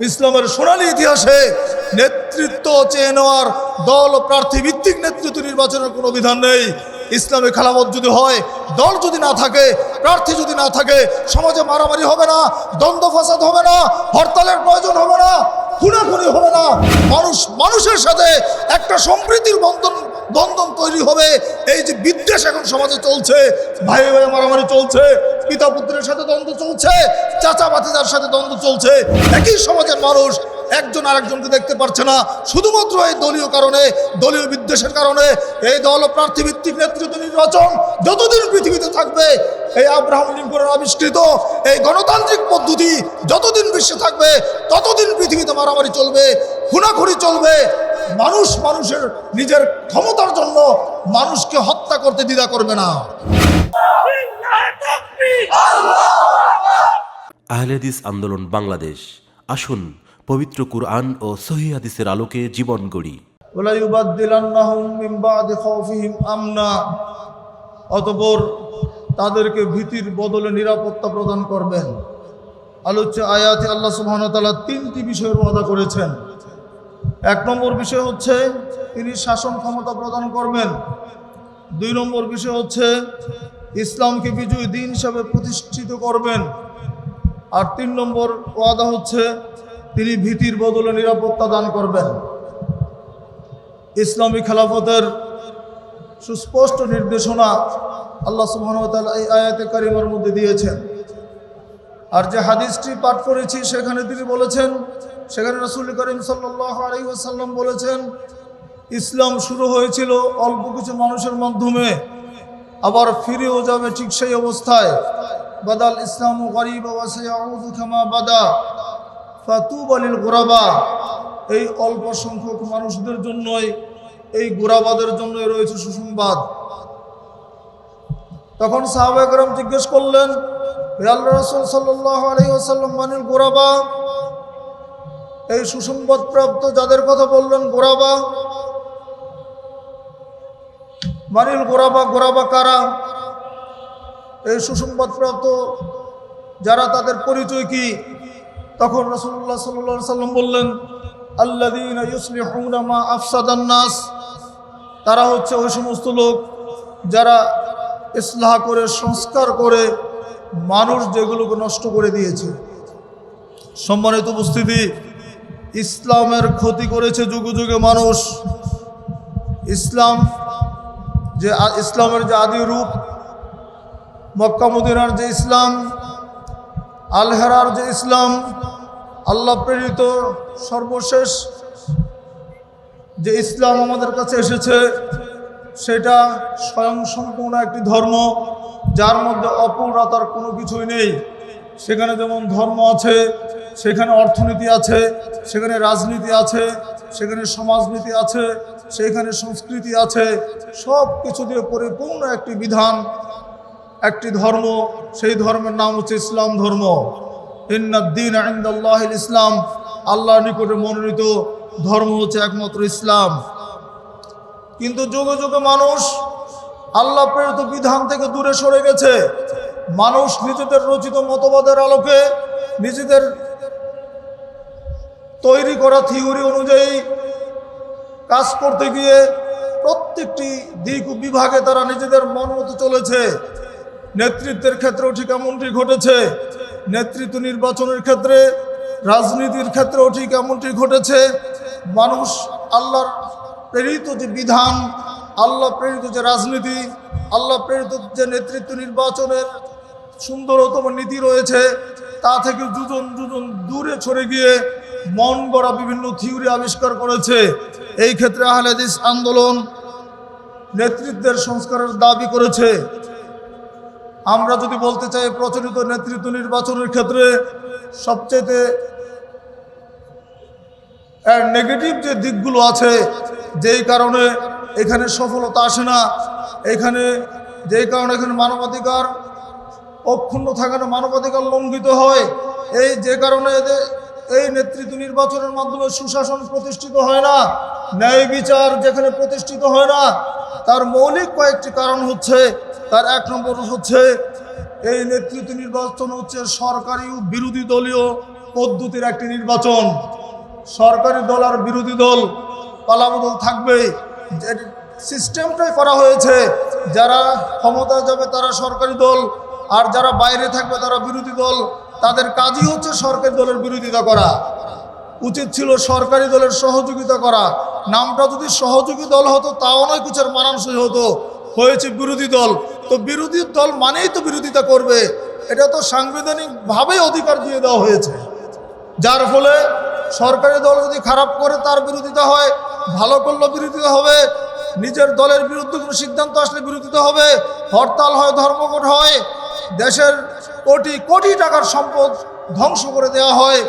ইসলামের সোনালী ইতিহাসে নেতৃত্ব চেয়ে নেওয়ার দল ও প্রার্থী ভিত্তিক নেতৃত্ব নির্বাচনের কোনো বিধান নেই। ইসলামে খেলামত যদি হয়, দল যদি না থাকে, প্রার্থী যদি না থাকে, সমাজে মারামারি হবে না, দ্বন্দ্ব ফাসাদ হবে না, হরতালের প্রয়োজন হবে না, খুনাখুনি হবে না, মানুষ মানুষের সাথে একটা সম্প্রীতির বন্ধন বন্ধন তৈরি হবে। এই যে বিদ্বেষ এখন সমাজে চলছে ভাই ভাই মারামারি চলছে পিতা পুত্রের সাথে দ্বন্দ্ব চলছে চাচা বাতিজার সাথে দ্বন্দ্ব চলছে। একই সমাজের মানুষ একজন আরেকজনকে দেখতে পারছে না। শুধুমাত্র এই দলীয় কারণে, দলীয় বিদ্বেষের কারণে এই দল ও প্রার্থী ভিত্তিক নেতৃত্ব নির্বাচন যতদিন পৃথিবীতে থাকবে, এই আব্রাহাম লিঙ্কনের আবিষ্কৃত এই গণতান্ত্রিক পদ্ধতি যতদিন বিশ্বে থাকবে, ততদিন পৃথিবীতে মারামারি চলবে, খুনাখুনি চলবে। মানুষ মানুষের নিজের ক্ষমতার জন্য মানুষকে হত্যা করতে দ্বিধা করবে না। আহলেদিস আন্দোলন বাংলাদেশ। আসুন, পবিত্র কুরআন ও সহি হাদিসের আলোকে জীবন গড়ি। অতঃপর তাদেরকে ভীতির বদলে নিরাপত্তা প্রদান করবেন। আলোচ্য আয়াতে আল্লাহ তাআলা তিনটি বিষয়ের ওয়াদা করেছেন। এক নম্বর বিষয় হচ্ছে, তিনি শাসন ক্ষমতা প্রদান করবেন। দুই নম্বর বিষয় হচ্ছে ইসলামকে বিজয়ী দিন হিসাবে প্রতিষ্ঠিত করবেন। আর তিন নম্বর ওয়াদা হচ্ছে, তিনি ভীতির বদলে নিরাপত্তা দান করবেন। ইসলামী খেলাফতের সুস্পষ্ট নির্দেশনা আল্লাহ সুবাহতাল এই আয়াতে কারিমার মধ্যে দিয়েছেন। আর যে হাদিসটি পাঠ করেছি, সেখানে তিনি বলেছেন, সেখানে রসুল করিম সাল্লাহ আলাইসাল্লাম বলেছেন, ইসলাম শুরু হয়েছিল অল্প কিছু মানুষের মাধ্যমে। আবার ফিরেও যাবে ঠিক সেই অবস্থায়। বাদাল ইসলাম গরিব বাদা। গোরাবা। এই অল্প সংখ্যক মানুষদের জন্যই, এই গোরাবাদের জন্যই রয়েছে সুসংবাদ। তখন সাহাবাহাম জিজ্ঞেস করলেন আল্লাহ রসুল সাল্লাহ মানিল গোরাবা? এই সুসংবাদ প্রাপ্ত যাদের কথা বললেন, গোরাবা মানিল গোরাবা গোরাবা কারা? এই সুসংবাদপ্রাপ্ত যারা তাদের পরিচয় কি? তখন রসুল্লাহ সাল্লা সাল্লাম বললেন আল্লাদিন মা আফসাদান্নাস তারা হচ্ছে ওই সমস্ত লোক যারা ইসলাহ করে, সংস্কার করে মানুষ যেগুলোকে নষ্ট করে দিয়েছে। সম্মানিত উপস্থিতি, ইসলামের ক্ষতি করেছে যুগে যুগে মানুষ। ইসলাম যে ইসলামের যে আদি রূপ, মক্কা মদিনার যে ইসলাম, আলহেরার যে ইসলাম, আল্লাহ প্রেরিত সর্বশেষ যে ইসলাম আমাদের কাছে এসেছে, সেটা স্বয়ং সম্পূর্ণ একটি ধর্ম, যার মধ্যে অপূর্ণতার কোনো কিছুই নেই। সেখানে যেমন ধর্ম আছে, সেখানে অর্থনীতি আছে, সেখানে রাজনীতি আছে, সেখানে সমাজনীতি আছে সেখানে সংস্কৃতি আছে, সব কিছু দিয়ে পরিপূর্ণ একটি বিধান, একটি ধর্ম, সেই ধর্মের নাম হচ্ছে ইসলাম ধর্ম। ইন্নাদ্দিন আইন্দাল্লাহ ইসলাম, আল্লাহর নিকটে মনোনীত ধর্ম হচ্ছে একমাত্র ইসলাম। কিন্তু যুগে যুগে মানুষ আল্লাহ প্রেরিত বিধান থেকে দূরে সরে গেছে। মানুষ নিজেদের রচিত মতবাদের আলোকে নিজেদের তৈরি করা থিওরি অনুযায়ী কাজ করতে গিয়ে প্রত্যেকটি দিক বিভাগে তারা নিজেদের মন মতো চলেছে। নেতৃত্বের ক্ষেত্রেও ঠিক এমনটি ঘটেছে। নেতৃত্ব নির্বাচনের ক্ষেত্রে, রাজনীতির ক্ষেত্রেও ঠিক এমনটি ঘটেছে। মানুষ আল্লাহর প্রেরিত যে বিধান, আল্লাহ প্রেরিত যে রাজনীতি, আল্লাহ প্রেরিত যে নেতৃত্ব নির্বাচনের সুন্দরতম নীতি রয়েছে, তা থেকে দুজন দুজন দূরে সরে গিয়ে মন গড়া বিভিন্ন থিওরি আবিষ্কার করেছে। এই ক্ষেত্রে আহলেদিস আন্দোলন নেতৃত্বের সংস্কারের দাবি করেছে। আমরা যদি বলতে চাই প্রচলিত নেতৃত্ব নির্বাচনের ক্ষেত্রে সবচেয়ে নেগেটিভ যে দিকগুলো আছে, যেই কারণে এখানে সফলতা আসে না, এখানে যেই কারণে এখানে মানবাধিকার অক্ষুণ্ণ থাকে না মানবাধিকার লঙ্ঘিত হয়, এই যে কারণে এদের এই নেতৃত্ব নির্বাচনের মাধ্যমে সুশাসন প্রতিষ্ঠিত হয় না, ন্যায় বিচার যেখানে প্রতিষ্ঠিত হয় না, তার মৌলিক কয়েকটি কারণ হচ্ছে, তার এক নম্বর হচ্ছে এই নেতৃত্ব নির্বাচন হচ্ছে সরকারি বিরোধী দলীয় পদ্ধতির একটি নির্বাচন। সরকারি দল আর বিরোধী দল পালাবদল থাকবে। সিস্টেমটাই করা হয়েছে, যারা ক্ষমতা যাবে তারা সরকারি দল, আর যারা বাইরে থাকবে তারা বিরোধী দল। তাদের কাজই হচ্ছে সরকারি দলের বিরোধিতা করা। উচিত ছিল সরকারি দলের সহযোগিতা করা। নামটা যদি সহযোগী দল হতো, তাও নয় কিছুর মানানসই হতো। হয়েছে বিরোধী দল। তো বিরোধী দল মানেই তো বিরোধিতা করবে। এটা তো সাংবিধানিকভাবেই অধিকার দিয়ে দেওয়া হয়েছে। যার ফলে সরকারি দল যদি খারাপ করে, তার বিরোধিতা হয়। ভালো করলে বিরোধিতা হবে। নিজের দলের বিরুদ্ধে কোনো সিদ্ধান্ত আসলে বিরোধিতা হবে। হরতাল হয়, ধর্মঘট হয়। দেশের কোটি কোটি টাকার সম্পদ ধ্বংস করে দেওয়া হয়।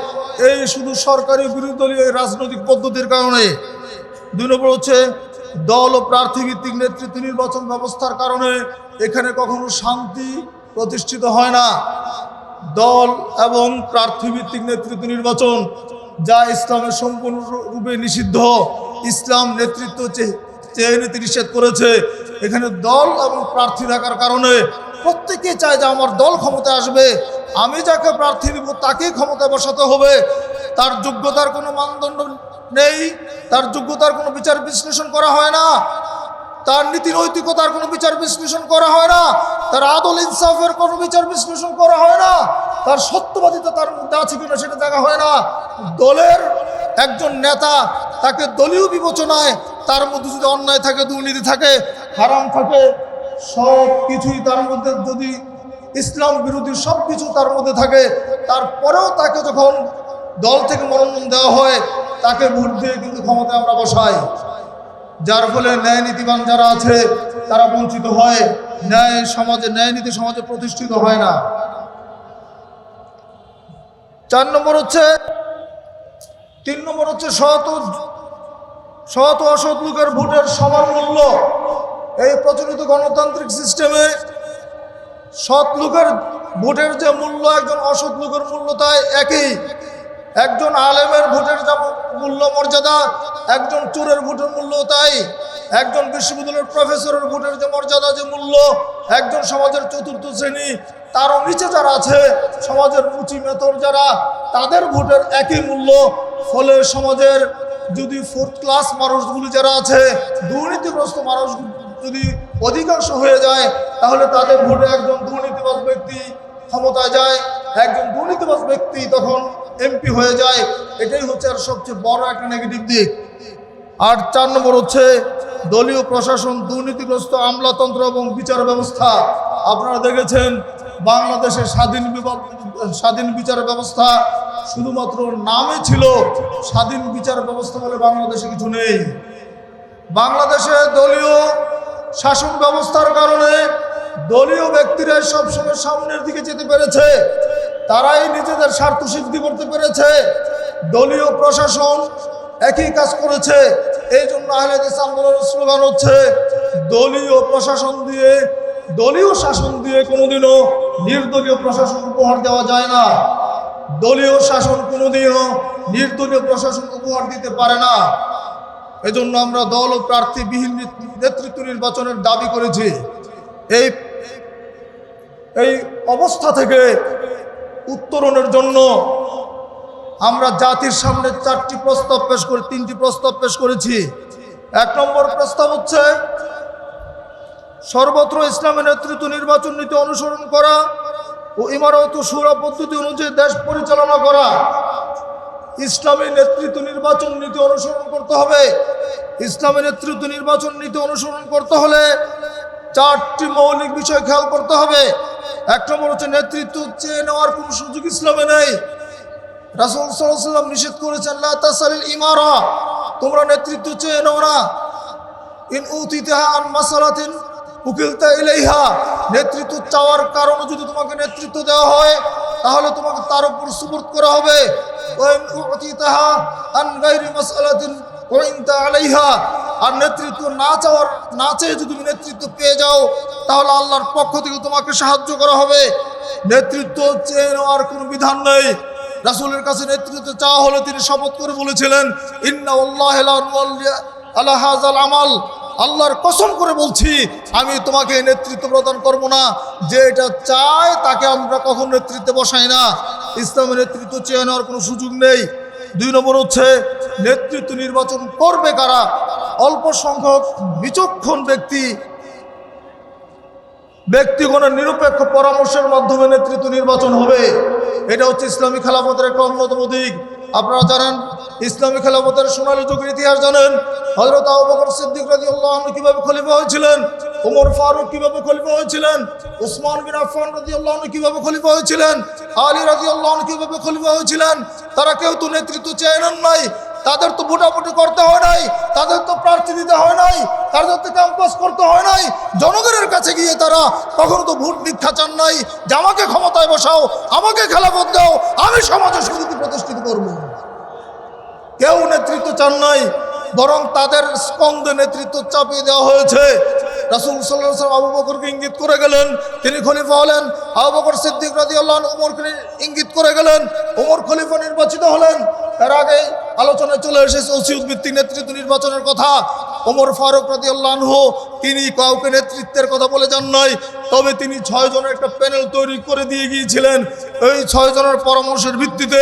এই শুধু সরকারি বিরোধী দলীয় রাজনৈতিক পদ্ধতির কারণে। দুই নম্বর হচ্ছে দল ও প্রার্থী ভিত্তিক নেতৃত্ব নির্বাচন ব্যবস্থার কারণে এখানে কখনো শান্তি প্রতিষ্ঠিত হয় না। দল এবং প্রার্থীভিত্তিক নেতৃত্ব নির্বাচন যা ইসলামের সম্পূর্ণ রূপে নিষিদ্ধ। ইসলাম নেতৃত্ব চেয়ে নীতি নিষেধ করেছে। এখানে দল এবং প্রার্থী থাকার কারণে প্রত্যেকে চায় যে আমার দল ক্ষমতায় আসবে, আমি যাকে প্রার্থী দিব তাকেই ক্ষমতায় বসাতে হবে। তার যোগ্যতার কোনো মানদণ্ড নেই, তার যোগ্যতার কোনো বিচার বিশ্লেষণ করা হয় না, তার নীতি নৈতিকতার কোনো বিচার বিশ্লেষণ করা হয় না, তার আদল ইনসাফের কোনো বিচার বিশ্লেষণ করা হয় না, তার সত্যবাদিতা তার মধ্যে আছে কিনা সেটা দেখা হয় না। দলের একজন নেতা তাকে দলীয় বিবেচনায় তার মধ্যে যদি অন্যায় থাকে, দুর্নীতি থাকে, হারাম থাকে সব কিছুই তার মধ্যে যদি ইসলাম বিরোধী সব কিছু তার মধ্যে থাকে, তারপরেও তাকে যখন দল থেকে মনোনয়ন দেওয়া হয়, তাকে ভোট দিয়ে কিন্তু ক্ষমতায় আমরা বসাই। যার ফলে ন্যায় নীতিবান যারা আছে, তারা বঞ্চিত হয়। ন্যায় সমাজে, ন্যায় নীতি সমাজে প্রতিষ্ঠিত হয় না। চার নম্বর হচ্ছে, তিন নম্বর হচ্ছে সৎ সৎ অসৎ লোকের ভোটের সমান মূল্য। এই প্রচলিত গণতান্ত্রিক সিস্টেমে সৎ লোকের ভোটের যে মূল্য, একজন অসৎ লোকের মূল্য তাই একই। একজন আলেমের ভোটের যা মূল্য, মর্যাদা, একজন চোরের ভোটের মূল্য তাই। একজন বিশ্ববিদ্যালয়ের প্রফেসরের ভোটের যে মর্যাদা, যে মূল্য, একজন সমাজের চতুর্থ শ্রেণি, তারও নিচে যারা আছে, সমাজের মুচি মেতর যারা, তাদের ভোটের একই মূল্য। ফলে সমাজের যদি ফোর্থ ক্লাস মানুষগুলি যারা আছে, দুর্নীতিগ্রস্ত মানুষ যদি অধিকাংশ হয়ে যায়, তাহলে তাদের ভোটে একজন দুর্নীতিবাজ ব্যক্তি ক্ষমতায় যায়, একজন দুর্নীতিবাজ ব্যক্তি তখন এমপি হয়ে যায়। এটাই হচ্ছে আর সবচেয়ে বড় একটা নেগেটিভ দিক। আর চার নম্বর হচ্ছে দলীয় প্রশাসন দুর্নীতিগ্রস্ত আমলাতন্ত্র এবং বিচার ব্যবস্থা। আপনারা দেখেছেন বাংলাদেশের স্বাধীন স্বাধীন বিচার ব্যবস্থা শুধুমাত্র নামে ছিল, স্বাধীন বিচার ব্যবস্থা বলে বাংলাদেশে কিছু নেই। বাংলাদেশে দলীয় শাসন ব্যবস্থার কারণে দলীয় ব্যক্তিরা সবসময় সামনের দিকে যেতে পেরেছে। তারাই নিজেদের স্বার্থ সিদ্ধি করতে পেরেছে। দলীয় প্রশাসন একই কাজ করেছে। এই জন্য আহলেদিস আন্দোলনের স্লোগান হচ্ছে, দলীয় প্রশাসন দিয়ে, দলীয় শাসন দিয়ে কোনোদিনও নির্দলীয় প্রশাসন উপহার দেওয়া যায় না। দলীয় শাসন কোনোদিনও নির্দলীয় প্রশাসন উপহার দিতে পারে না। এজন্য আমরা দল ও প্রার্থীবিহীন নেতৃ- নেতৃত্ব নির্বাচনের দাবি করেছি। এই এই অবস্থা থেকে উত্তরণের জন্য আমরা জাতির সামনে চারটি প্রস্তাব পেশ করে, তিনটি প্রস্তাব পেশ করেছি। এক নম্বর প্রস্তাব হচ্ছে সর্বত্র ইসলামের নেতৃত্ব নির্বাচন নীতি অনুসরণ করা ও ইমারত সুরা পদ্ধতি অনুযায়ী দেশ পরিচালনা করা। ইসলামী নেতৃত্ব নির্বাচন নীতি অনুসরণ করতে হবে। ইসলামের নেতৃত্ব নির্বাচন নীতি অনুসরণ করতে হলে চারটি মৌলিক বিষয় খেয়াল করতে হবে। এক নম্বর হচ্ছে নেতৃত্ব চেয়ে নেওয়ার কোনো সুযোগ ইসলামে নেই। রাসুল সাল্লাম নিষেধ করেছেন ইমারা তোমরা নেতৃত্ব চেয়ে নাও না। ইন উতিতাহা আন মাসালাতিন উকিলতা ইলাইহা, নেতৃত্ব চাওয়ার কারণে যদি তোমাকে নেতৃত্ব দেওয়া হয়, তাহলে তোমাকে তার উপর সুবর্ত করা হবে। আলাইহা। আর নেতৃত্ব না চাওয়ার, না চেয়ে যদি তুমি নেতৃত্ব পেয়ে যাও, তাহলে আল্লাহর পক্ষ থেকে তোমাকে সাহায্য করা হবে। নেতৃত্ব চেয়ে নেওয়ার কোনো বিধান নেই। রাসূলের কাছে নেতৃত্ব চাওয়া হলে তিনি শপথ করে বলেছিলেন ইন্না আল্লাহ আলা হাজাল আমাল। আল্লাহর কসম করে বলছি, আমি তোমাকে নেতৃত্ব প্রদান করব না। যে এটা চায় তাকে আমরা কখন নেতৃত্বে বসাই না। ইসলামের নেতৃত্ব চেয়ে নেওয়ার কোনো সুযোগ নেই। দুই নম্বর হচ্ছে, নেতৃত্ব নির্বাচন করবে কারা? অল্প সংখ্যক বিচক্ষণ ব্যক্তি, ব্যক্তিগণের নিরপেক্ষ পরামর্শের মাধ্যমে নেতৃত্ব নির্বাচন হবে। এটা হচ্ছে ইসলামী খেলাফতের একটা অন্যতম দিক। আপনারা জানেন, ইসলামী খেলাফতের সোনালী যুগের ইতিহাস জানেন। হজরত আবু বকর সিদ্দিক রাজি আল্লাহ কীভাবে খলিফা হয়েছিলেন? ওমর ফারুক কীভাবে খলিফা হয়েছিলেন? উসমান বিন আফান রাজি আল্লাহ কীভাবে খলিফা হয়েছিলেন? আলী রাজি আল্লাহ কীভাবে খলিফা হয়েছিলেন? তারা কেউ তো নেতৃত্ব চেয়ে নেন নাই। তাদের তো ভোটাভুটি করতে হয় নাই, তাদের তো প্রার্থী দিতে হয় নাই, তাদের তো ক্যাম্পাস করতে হয় নাই। জনগণের কাছে গিয়ে তারা কখনো তো ভোট ভিক্ষা চান নাই, যে আমাকে ক্ষমতায় বসাও, আমাকে খেলাফত দাও, আমি সমাজের সুনীতি প্রতিষ্ঠিত করব। কেউ নেতৃত্ব চান নাই, বরং তাদের স্কন্ধে নেতৃত্ব চাপিয়ে দেওয়া হয়েছে। রাসুল সাল্লাহ আবু বকরকে ইঙ্গিত করে গেলেন, তিনি খলিফা হলেন। আবু বকর সিদ্দিক রাজি আল্লাহ উমরকে ইঙ্গিত করে গেলেন, উমর খলিফা নির্বাচিত হলেন। এর আগে আলোচনায় চলে এসেছে ওসিউদ ভিত্তিক নেতৃত্ব নির্বাচনের কথা। ওমর ফারুক রাজি আল্লাহ তিনি কাউকে নেতৃত্বের কথা বলে যান নাই, তবে তিনি ছয় জনের একটা প্যানেল তৈরি করে দিয়ে গিয়েছিলেন। এই ছয় জনের পরামর্শের ভিত্তিতে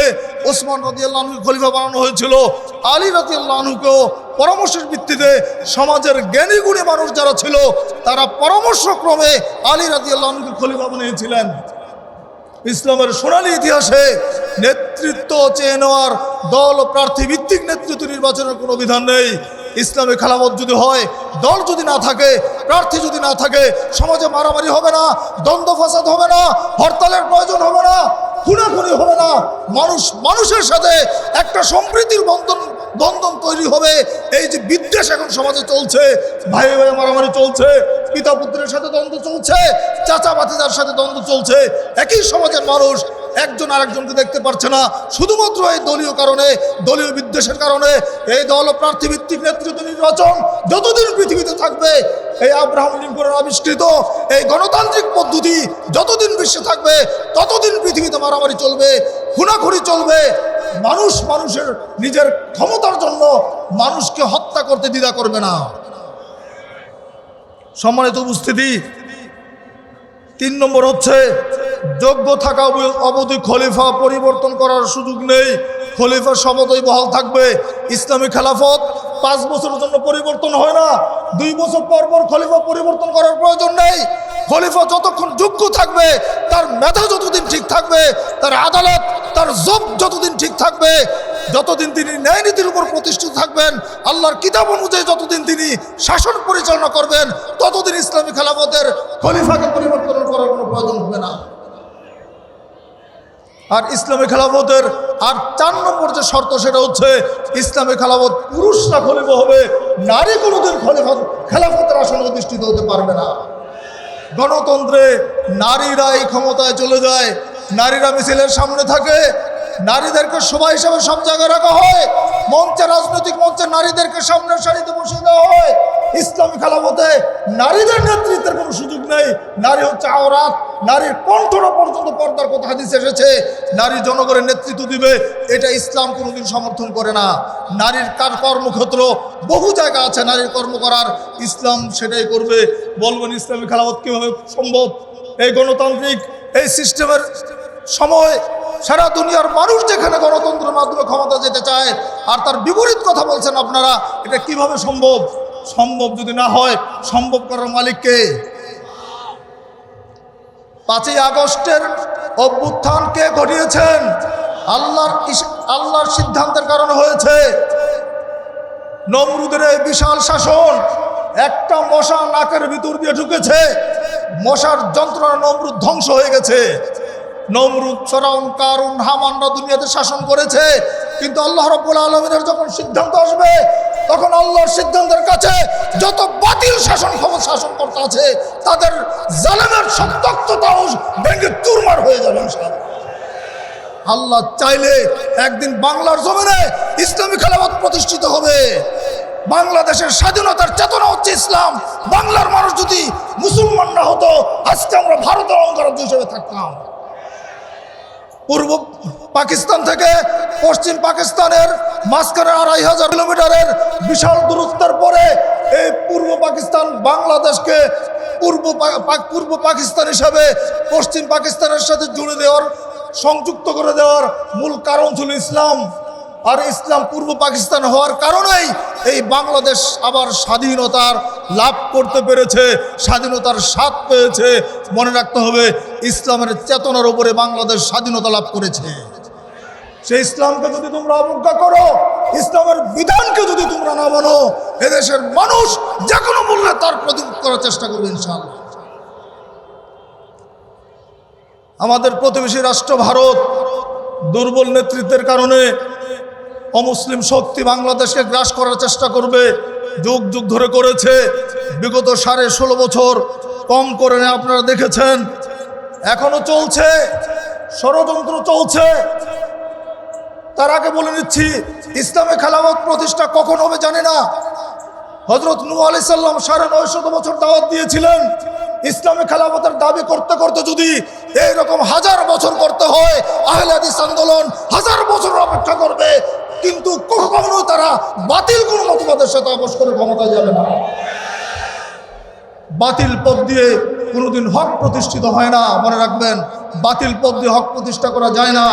ওসমান রাজি আল্লাহ খলিফা বানানো হয়েছিল। আলী রাজি আল্লাহকেও পরামর্শের ভিত্তিতে সমাজের জ্ঞানী গুণী মানুষ যারা ছিল, তারা পরামর্শক্রমে আলী রাজি আল্লাহকে খলিফা বানিয়েছিলেন। ইসলামের সোনালী ইতিহাসে নেতৃত্ব চেয়ে নেওয়ার দল প্রার্থী ভিত্তিক নেতৃত্ব নির্বাচনের কোনো বিধান নেই। ইসলামে খেলামত যদি হয়, দল যদি না থাকে, প্রার্থী যদি না থাকে, সমাজে মারামারি হবে না, দ্বন্দ্ব ফাসাদ হবে না, হরতালের প্রয়োজন হবে না, খুনাখুনি হবে না। মানুষ, মানুষের সাথে একটা সম্প্রীতির বন্ধন বন্ধন তৈরি হবে। এই যে বিদ্বেষ এখন সমাজে চলছে, ভাই ভাই মারামারি চলছে, পিতা পুত্রের সাথে দ্বন্দ্ব চলছে, চাচা বাতিদার সাথে দ্বন্দ্ব চলছে, একই সমাজের মানুষ একজন আরেকজনকে দেখতে পারছে না। শুধুমাত্র এই দলীয় কারণে, দলীয় বিদ্বেষের কারণে এই দল প্রার্থীভিত্তিক নেতৃত্ব নির্বাচন যতদিন পৃথিবীতে থাকবে, এই আব্রাহাম লিঙ্কনের আবিষ্কৃত এই গণতান্ত্রিক পদ্ধতি যতদিন বিশ্বে থাকবে, ততদিন পৃথিবীতে মারামারি চলবে, খুনাখুনি চলবে। মানুষ মানুষের নিজের ক্ষমতার জন্য মানুষকে হত্যা করতে দ্বিধা করবে না। সম্মানিত উপস্থিতি, তিন নম্বর হচ্ছে, যোগ্য থাকা অবধি খলিফা পরিবর্তন করার সুযোগ নেই। খলিফার শপথই বহাল থাকবে। ইসলামী খেলাফত পাঁচ বছরের জন্য পরিবর্তন হয় না। দুই বছর পর পর খলিফা পরিবর্তন করার প্রয়োজন নেই। খলিফা যতক্ষণ যোগ্য থাকবে, তার মেধা যতদিন ঠিক থাকবে, তার আদালত, তার জব যতদিন ঠিক থাকবে, যতদিন তিনি ন্যায় নীতির উপর প্রতিষ্ঠিত থাকবেন, আল্লাহর কিতাব অনুযায়ী যতদিন তিনি শাসন পরিচালনা করবেন, ততদিন ইসলামী খেলাফতের খলিফাকে পরিবর্তন করার কোনো প্রয়োজন হবে না। আর ইসলামী খেলাফতের আর চার নম্বর যে শর্ত সেটা হচ্ছে ইসলামে খেলাফত পুরুষরা খলিব হবে, নারী কোনোদিন খলিফত খেলাফতের আসনে অধিষ্ঠিত হতে পারবে না। গণতন্ত্রে নারীরা এই ক্ষমতায় চলে যায়, নারীরা মিছিলের সামনে থাকে নারীদেরকে সবাই হিসাবে সব জায়গায় রাখা হয়। মঞ্চে, রাজনৈতিক মঞ্চে নারীদেরকে সামনের সারিতে বসে দেওয়া হয়। ইসলামী খেলাফতে নারীদের নেতৃত্বের কোনো সুযোগ নেই। নারী হচ্ছে আওরাত। নারীর কণ্ঠনা পর্যন্ত পর্দার কথা হাদিস এসেছে। নারী জনগণের নেতৃত্ব দিবে, এটা ইসলাম কোনোদিন সমর্থন করে না। নারীর কার কর্মক্ষেত্র? বহু জায়গা আছে নারীর কর্ম করার। ইসলাম সেটাই করবে। বলবেন ইসলামী খেলাফত কীভাবে সম্ভব? এই গণতান্ত্রিক, এই সিস্টেমের সময় সারা দুনিয়ার মানুষ যেখানে গণতন্ত্রের মাধ্যমে ক্ষমতা যেতে চায়, আর তার বিপরীত কথা বলছেন আপনারা, এটা কীভাবে সম্ভব? সম্ভব যদি না হয়, সম্ভব করার মালিককে পাঁচই আগস্টের অভ্যুত্থান কে ঘটিয়েছেন? আল্লাহর আল্লাহর সিদ্ধান্তের কারণে হয়েছে নমরুদের এই বিশাল শাসন একটা মশা নাকের ভিতর দিয়ে ঢুকেছে, মশার যন্ত্রণা নমরুদ ধ্বংস হয়ে গেছে। নমরুদ সরাউন কারুন হামানরা দুনিয়াতে শাসন করেছে। কিন্তু আল্লাহ রব্বুল আলমিনের যখন সিদ্ধান্ত আসবে, তখন আল্লাহর সিদ্ধান্তের কাছে যত বাতিল শাসন ক্ষমতা শাসন করতে আছে, তাদের জালেমের সত্যক্ততাও ভেঙে চুরমার হয়ে যাবে আল্লাহ চাইলে একদিন বাংলার জমিনে ইসলামী খেলাফত প্রতিষ্ঠিত হবে। বাংলাদেশের স্বাধীনতার চেতনা হচ্ছে ইসলাম। বাংলার মানুষ যদি মুসলমান না হতো, আজকে আমরা ভারতের অঙ্গরাজ্য হিসেবে থাকতাম। পূর্ব পাকিস্তান থেকে পশ্চিম পাকিস্তানের মাঝখানে আড়াই হাজার কিলোমিটারের বিশাল দূরত্বের পরে এই পূর্ব পাকিস্তান বাংলাদেশকে পূর্ব পূর্ব পাকিস্তান হিসাবে পশ্চিম পাকিস্তানের সাথে জুড়ে দেওয়ার, সংযুক্ত করে দেওয়ার মূল কারণ ছিল ইসলাম। আর ইসলাম পূর্ব পাকিস্তান হওয়ার কারণেই এই বাংলাদেশ আবার স্বাধীনতার লাভ করতে পেরেছে, স্বাধীনতার স্বাদ পেয়েছে। মনে রাখতে হবে, ইসলামের চেতনার উপরে বাংলাদেশ স্বাধীনতা লাভ করেছে। সেই ইসলামকে যদি তোমরা অবজ্ঞা করো, ইসলামের বিধানকে যদি তোমরা না মানো, এদেশের মানুষ যে কোনো মূল্যে তার প্রতিরোধ করার চেষ্টা করবে ইনশাআল্লাহ। আমাদের প্রতিবেশী রাষ্ট্র ভারত দুর্বল নেতৃত্বের কারণে অমুসলিম শক্তি বাংলাদেশকে গ্রাস করার চেষ্টা করবে। যুগ যুগ ধরে করেছে। বিগত সাড়ে ষোলো বছর কম করে আপনারা দেখেছেন। এখনও চলছে, ষড়যন্ত্র চলছে। তার আগে বলে নিচ্ছি, ইসলামে খেলাফত প্রতিষ্ঠা কখন হবে জানি না। হজরত নু আলি সাল্লাম সাড়ে নয়শত বছর দাওয়াত দিয়েছিলেন। ইসলামে খেলাফতের দাবি করতে করতে যদি এইরকম হাজার বছর করতে হয়, আহলে হাদিস আন্দোলন হাজার বছর অপেক্ষা করবে। কিন্তু কখনো তারা বাতিল কোনো মতবাদের সাথে আপোষ করে ক্ষমতা যাবে না। বাতিল পথ দিয়ে কোনোদিন হক প্রতিষ্ঠিত হয় না। মনে রাখবেন, বাতিল পথ দিয়ে হক প্রতিষ্ঠা করা যায় না।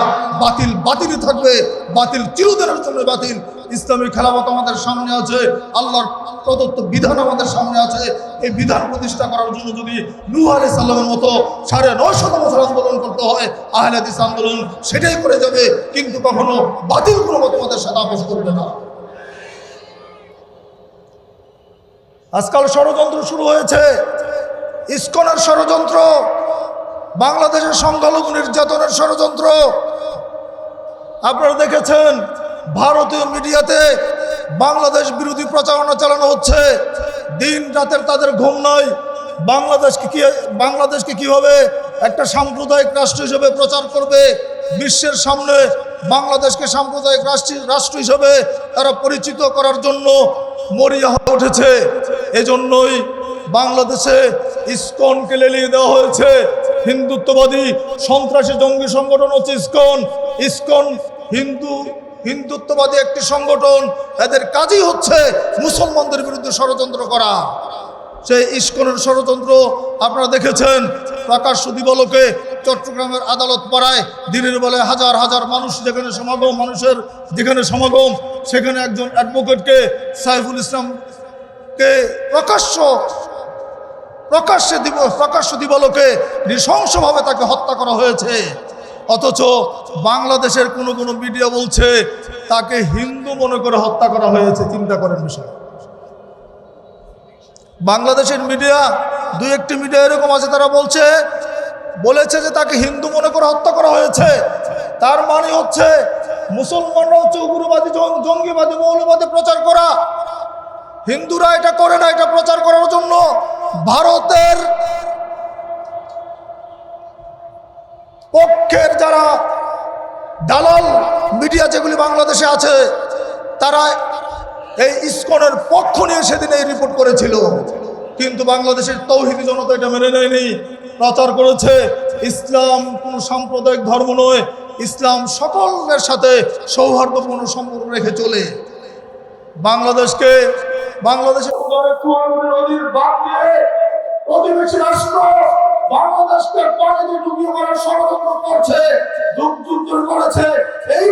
বাতিল বাতিলই থাকবে, বাতিল চিরদিনের জন্য বাতিল। ইসলামী খেলাফত আমাদের সামনে আছে, আল্লাহর প্রদত্ত বিধান আমাদের সামনে আছে। এই বিধান প্রতিষ্ঠা করার জন্য যদি নূহ সাল্লামের মতো সাড়ে নয়শত বছর আন্দোলন করতে হয়, আহলে হাদিস আন্দোলন সেটাই করে যাবে, কিন্তু কখনো বাতিল কোনো মতবাদের সাথে আপোষ করবে না। আজকাল ষড়যন্ত্র শুরু হয়েছে। ইস্কনের ষড়যন্ত্র, বাংলাদেশের সংখ্যালঘু নির্যাতনের ষড়যন্ত্র। আপনারা দেখেছেন ভারতীয় মিডিয়াতে বাংলাদেশ বিরোধী প্রচারণা চালানো হচ্ছে। দিন রাতের তাদের ঘুম নয় বাংলাদেশকে কি বাংলাদেশকে কীভাবে একটা সাম্প্রদায়িক রাষ্ট্র হিসেবে প্রচার করবে? বিশ্বের সামনে বাংলাদেশকে সাম্প্রদায়িক রাষ্ট্র রাষ্ট্র হিসেবে তারা পরিচিত করার জন্য মরিয়া হয়ে উঠেছে। এজন্যই বাংলাদেশে ইস্কনকে লেলিয়ে দেওয়া হয়েছে। হিন্দুত্ববাদী সন্ত্রাসী জঙ্গি সংগঠন হচ্ছে ইস্কন। ইস্কন হিন্দু হিন্দুত্ববাদী একটি সংগঠন, এদের কাজই হচ্ছে মুসলমানদের বিরুদ্ধে ষড়যন্ত্র করা। সেই ইস্কনের ষড়যন্ত্র আপনারা দেখেছেন প্রকাশ্য দিবলকে চট্টগ্রামের আদালত পাড়ায় দিনের বেলায় হাজার হাজার মানুষ যেখানে সমাগম, মানুষের যেখানে সমাগম, সেখানে একজন অ্যাডভোকেটকে সাইফুল ইসলামকে প্রকাশ্য, প্রকাশ্যে দিব, প্রকাশ্য দিবলকে নৃশংসভাবে তাকে হত্যা করা হয়েছে। অথচ বাংলাদেশের কোনো কোনো মিডিয়া বলছে, তাকে হিন্দু মনে করে হত্যা করা হয়েছে, চিন্তা করেন বিষয়। বাংলাদেশের মিডিয়া, দুই একটি মিডিয়া এরকম আছে, তারা বলছে, বলেছে যে তাকে হিন্দু মনে করে হত্যা করা হয়েছে। তার মানে হচ্ছে মুসলমানরা হচ্ছে উগ্রবাদী জঙ্গিবাদী, মৌলবাদী প্রচার করা। হিন্দুরা এটা করে না, এটা প্রচার করার জন্য ভারতের পক্ষের যারা দালাল মিডিয়া যেগুলি বাংলাদেশে আছে, তারা এই ইস্কনের পক্ষ নিয়ে সেদিন এই রিপোর্ট করেছিল। কিন্তু বাংলাদেশের তৌহিদি জনতা এটা মেনে নেয়নি, প্রচার করেছে। ইসলাম কোনো সাম্প্রদায়িক ধর্ম নয়, ইসলাম সকলের সাথে সৌহার্দ্যপূর্ণ সম্পর্ক রেখে চলে। বাংলাদেশকে, বাংলাদেশের প্রতিবেশী রাষ্ট্র বাংলাদেশকে পানিতে ডুবিয়ে মারার ষড়যন্ত্র করছে যুগ করেছে। এই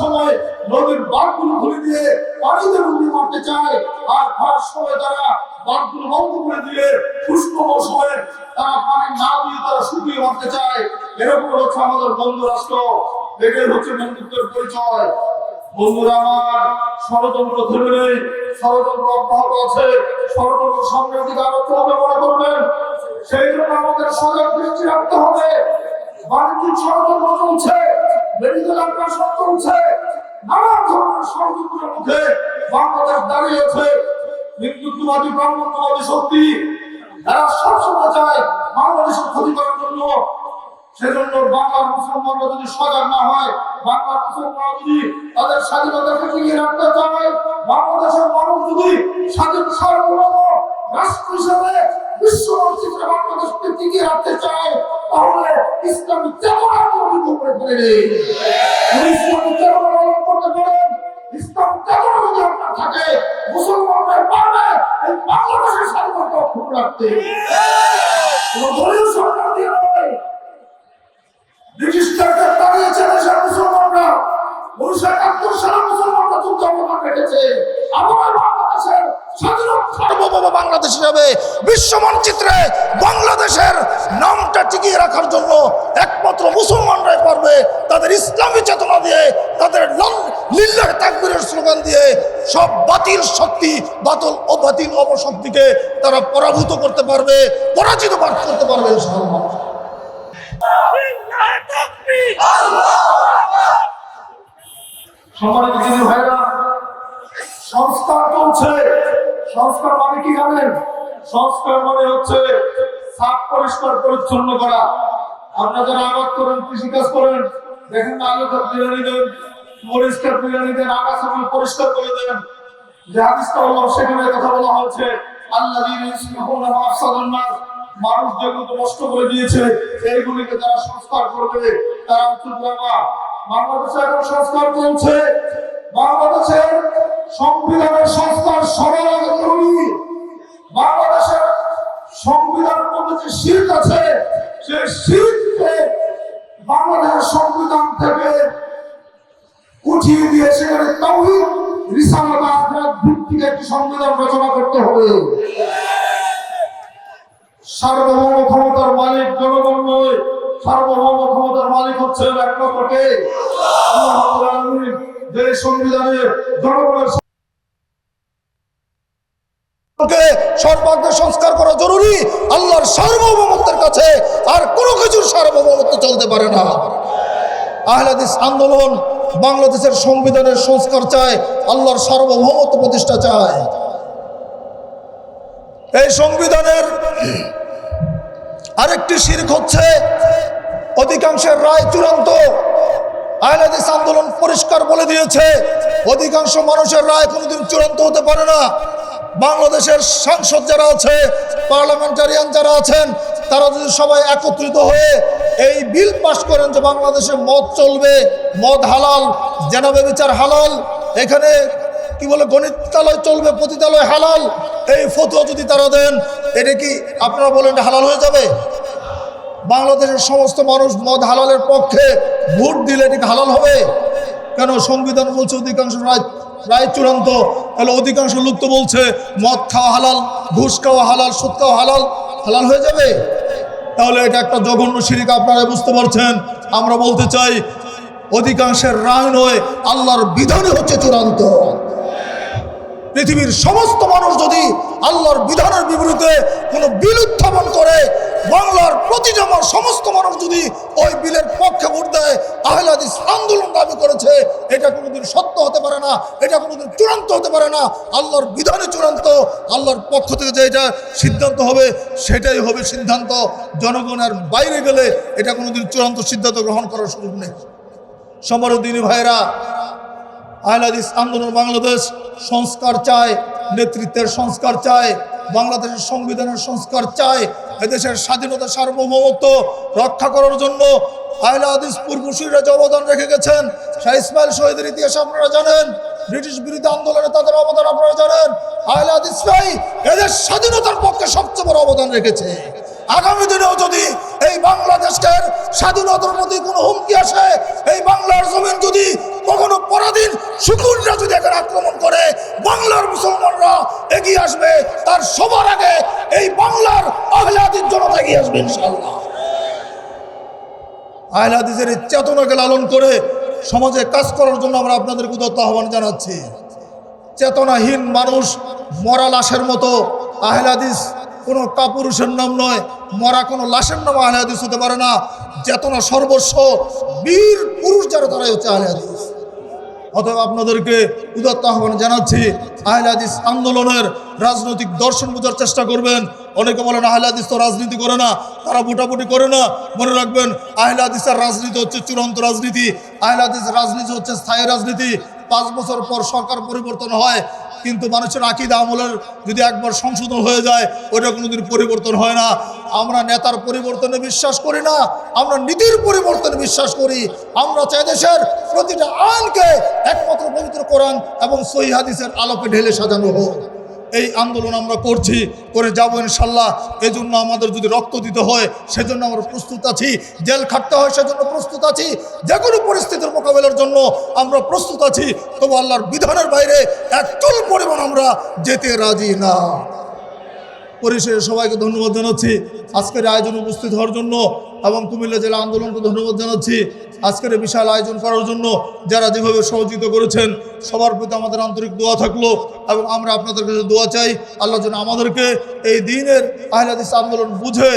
সময় নদীর দিয়ে চায়। আর সময় তারা বন্ধ করে দিয়ে তারা পানি না তারা চায়। এরকম হচ্ছে আমাদের বন্ধু রাষ্ট্র এটাই হচ্ছে বন্ধুত্বের পরিচয়। বন্ধুরা আমার, ষড়যন্ত্র ধরে নেই, ষড়যন্ত্র অব্যাহত আছে, ষড়যন্ত্র সামনের দিকে আরও চলবে মনে করবেন? সেই জন্য আমাদের সজাগ দৃষ্টি রাখতে হবে। বাণিজ্যিক ষড়যন্ত্র চলছে মেডিকেল আগ্রাসন চলছে নানান ধরনের ষড়যন্ত্রের মুখে বাংলাদেশ দাঁড়িয়েছে হিন্দুত্ববাদী ব্রাহ্মণ্যবাদী শক্তি এরা সবসময় চায় বাংলাদেশের ক্ষতি করার জন্য সেজন্য বাংলার মুসলমানরা যদি সজাগ না হয় বাংলার মুসলমানরা যদি তাদের স্বাধীনতাকে টিকিয়ে রাখতে চায়, বাংলাদেশের মানুষ যদি স্বাধীন সার্বভৌম রাষ্ট্র হিসেবে বিশ্ব মসজিদে বাংলাদেশকে টিকিয়ে রাখতে চায়, তাহলে ইসলামী চেতনা তৈরি করে ফেলে ইসলামী চেতনা পালন করতে পারেন ইসলাম চেতনা যদি আপনার থাকে মুসলমানরা পারবে এই বাংলাদেশের স্বাধীনতা অক্ষুণ্ণ রাখতে। কোনো দলীয় সরকার দিয়ে বাংলাদেশ হিসাবে বিশ্ব মানচিত্রে বাংলাদেশের নামটা টিকিয়ে রাখার জন্য একমাত্র মুসলমানরাই পারবে তাদের ইসলামী চেতনা দিয়ে, তাদের লিল্লাহ তাকবীরের স্লোগান দিয়ে সব বাতিল শক্তি, বাতল ও বাতিল অপশক্তিকে তারা পরাভূত করতে পারবে, পরাজিত করতে পারবে ইনশাআল্লাহ। মানে মানে কৃষিকাজ করেন, দেখেন না আলু বিরিয়ানি দেন পরিষ্কার বিরিয়ানি পরিষ্কার করে দেন। যে হাদিসটা সেখানে কথা বলা হয়েছে আল্লাহ মানুষ যেগুলো নষ্ট করে দিয়েছে এইগুলিকে যারা সংস্কার করবে তারা হচ্ছে উলামা। বাংলাদেশে এখন সংস্কার চলছে। বাংলাদেশের সংবিধানের সংস্কার সবার আগে জরুরি। বাংলাদেশের সংবিধানের মধ্যে যে শিল্প আছে, সেই শিল্পকে বাংলাদেশের সংবিধান থেকে উঠিয়ে দিয়ে সেখানে তৌহিদ, রিসালাত আখরাত ভিত্তিক একটি সংবিধান রচনা করতে হবে। সার্বভৌম ক্ষমতার মালিক জনগণ নয়। সার্বভৌম ক্ষমতার মালিক হচ্ছে একমাত্র কে? যে সংবিধানে জনগণের কে সংস্কার করা জরুরি, আল্লাহর সার্বভৌমত্বের কাছে আর কোনো কিছুর সার্বভৌমত্ব চলতে পারে না। আহলাদিস আন্দোলন বাংলাদেশের সংবিধানের সংস্কার চায়, আল্লাহর সার্বভৌমত্ব প্রতিষ্ঠা চায়। এই সংবিধানের আরেকটি শির্ক হচ্ছে, অধিকাংশের রায় চূড়ান্ত। আহলাদিস আন্দোলন পরিষ্কার বলে দিয়েছে, অধিকাংশ মানুষের রায় কোনোদিন চূড়ান্ত হতে পারে না। বাংলাদেশের সাংসদ যারা আছে, পার্লামেন্টারিয়ান যারা আছেন, তারা যদি সবাই একত্রিত হয়ে এই বিল পাশ করেন যে বাংলাদেশে মদ চলবে, মদ হালাল জেনাবে বিচার হালাল, এখানে কি বলে গণিতালয় চলবে, পতিতালয় হালাল। এই ফতুয়া যদি তারা দেন, এটা কি আপনারা বলেন হালাল হয়ে যাবে? বাংলাদেশের সমস্ত মানুষ মদ হালালের পক্ষে ভোট দিলে এটিকে হালাল হবে? কেন সংবিধান বলছে অধিকাংশ রায় রায় চূড়ান্ত। তাহলে অধিকাংশ লোক তো বলছে, মদ খাওয়া হালাল, ঘুষ খাওয়া হালাল, সুদ খাওয়া হালাল হালাল হয়ে যাবে? তাহলে এটা একটা জঘন্য শিরিক, আপনারা বুঝতে পারছেন। আমরা বলতে চাই, অধিকাংশের রায় নয়, আল্লাহর বিধানই হচ্ছে চূড়ান্ত। পৃথিবীর সমস্ত মানুষ যদি আল্লাহর বিধানের বিপরীতে কোনো বিল উত্থাপন করে, বাংলার প্রতিটা মানুষ সমস্ত মানুষ যদি ওই বিলের পক্ষে ভোট দেয় আহলাদিস আন্দোলন দাবি করেছে। এটা কোনোদিন সত্য হতে পারে না, এটা কোনোদিন চূড়ান্ত হতে পারে না। আল্লাহর বিধানে চূড়ান্ত, আল্লাহর পক্ষ থেকে যে এটা সিদ্ধান্ত হবে, সেটাই হবে সিদ্ধান্ত। জনগণের বাইরে গেলে এটা কোনোদিন চূড়ান্ত সিদ্ধান্ত গ্রহণ করার সুযোগ নেই। সমরদিনী ভাইরা আহলাদিস আন্দোলন বাংলাদেশ সংস্কার চায়, নেতৃত্বের সংস্কার চায়, বাংলাদেশের সংবিধানের সংস্কার চায়, এদেশের স্বাধীনতা সার্বভৌমত্ব রক্ষা করার জন্য আহলাদিস পূর্বসূরীরা যে অবদান রেখে গেছেন, শাহ ইসমাইল শহীদের ইতিহাস আপনারা জানেন, ব্রিটিশ বিরোধী আন্দোলনে তাদের অবদান আপনারা জানেন আহলাদিসরাই এদের স্বাধীনতার পক্ষে সবচেয়ে বড় অবদান রেখেছে। আগামী দিনেও যদি এই বাংলাদেশের স্বাধীনতার প্রতি কোনো হুমকি আসে, এই বাংলার জমিন যদি কখনো পরাধীন শুকুররা যদি এখানে আক্রমণ করে, বাংলার মুসলমানরা এগিয়ে আসবে, তার সবার আগে এই বাংলার আহলাদির জনতা এগিয়ে আসবে ইনশাল্লাহ আহলাদিসের এই চেতনাকে লালন করে সমাজে কাজ করার জন্য আমরা আপনাদের উদত্ত আহ্বান জানাচ্ছি। চেতনাহীন মানুষ মরা লাশের মতো আহলাদিস কোনো কাপুরুষের নাম নয়, মরা কোনো লাশের নাম আহলাদিস হতে পারে না। চেতনা সর্বস্ব বীর পুরুষ যারা, তারাই হচ্ছে আহলাদিস অতএব আপনাদেরকে উদাত্ত আহ্বান জানাচ্ছি আহলাদিস আন্দোলনের রাজনৈতিক দর্শন বোঝার চেষ্টা করবেন। অনেকে বলেন আহলাদিস তো রাজনীতি করে না, তারা ভোটাভুটি করে না। মনে রাখবেন আহলাদিসের রাজনীতি হচ্ছে চূড়ান্ত রাজনীতি। আহলাদিস রাজনীতি হচ্ছে স্থায়ী রাজনীতি। পাঁচ বছর পর সরকার পরিবর্তন হয় কিন্তু মানুষের আকিদা আমলের যদি একবার সংশোধন হয়ে যায় ওটা কোনোদিন পরিবর্তন হয় না। আমরা নেতার পরিবর্তনে বিশ্বাস করি না, আমরা নীতির পরিবর্তনে বিশ্বাস করি। আমরা চাই দেশের প্রতিটা আইনকে একমাত্র পবিত্র কোরআন এবং সহি হাদিসের আলোকে ঢেলে সাজানো হোক। এই আন্দোলন আমরা করছি, করে যাব ইনশাল্লাহ। এজন্য জন্য আমাদের যদি রক্ত দিতে হয়, সেজন্য আমরা প্রস্তুত আছি। জেল খাটতে হয়, সেজন্য প্রস্তুত আছি। যে কোনো পরিস্থিতির মোকাবেলার জন্য আমরা প্রস্তুত আছি। তবু আল্লাহর বিধানের বাইরে এক চুল পরিমাণ আমরা যেতে রাজি না। পরিশেষে সবাইকে ধন্যবাদ জানাচ্ছি। আজকের আয়োজনে উপস্থিত হওয়ার জন্য এবং কুমিল্লা জেলা আন্দোলনকে ধন্যবাদ জানাচ্ছি। আজকের বিশাল আয়োজন করার জন্য যারা যেভাবে সহযোগিতা করেছেন, সবার প্রতি আমাদের আন্তরিক দোয়া থাকল এবং আমরা আপনাদের কাছে দোয়া চাই, আল্লাহ যেন আমাদেরকে এই দিনের আহলাদিস আন্দোলন বুঝে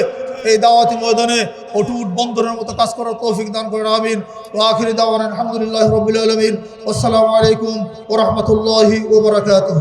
এই দাওয়াতি ময়দানে অটুট বন্ধনের মতো কাজ করার তৌফিক দান করেন, আমিন। ও আখিরি দাওয়ান আলহামদুলিল্লাহ রবিল আলমিন। আসসালামু আলাইকুম ও রহমতুল্লাহি ওবরাকাতুহ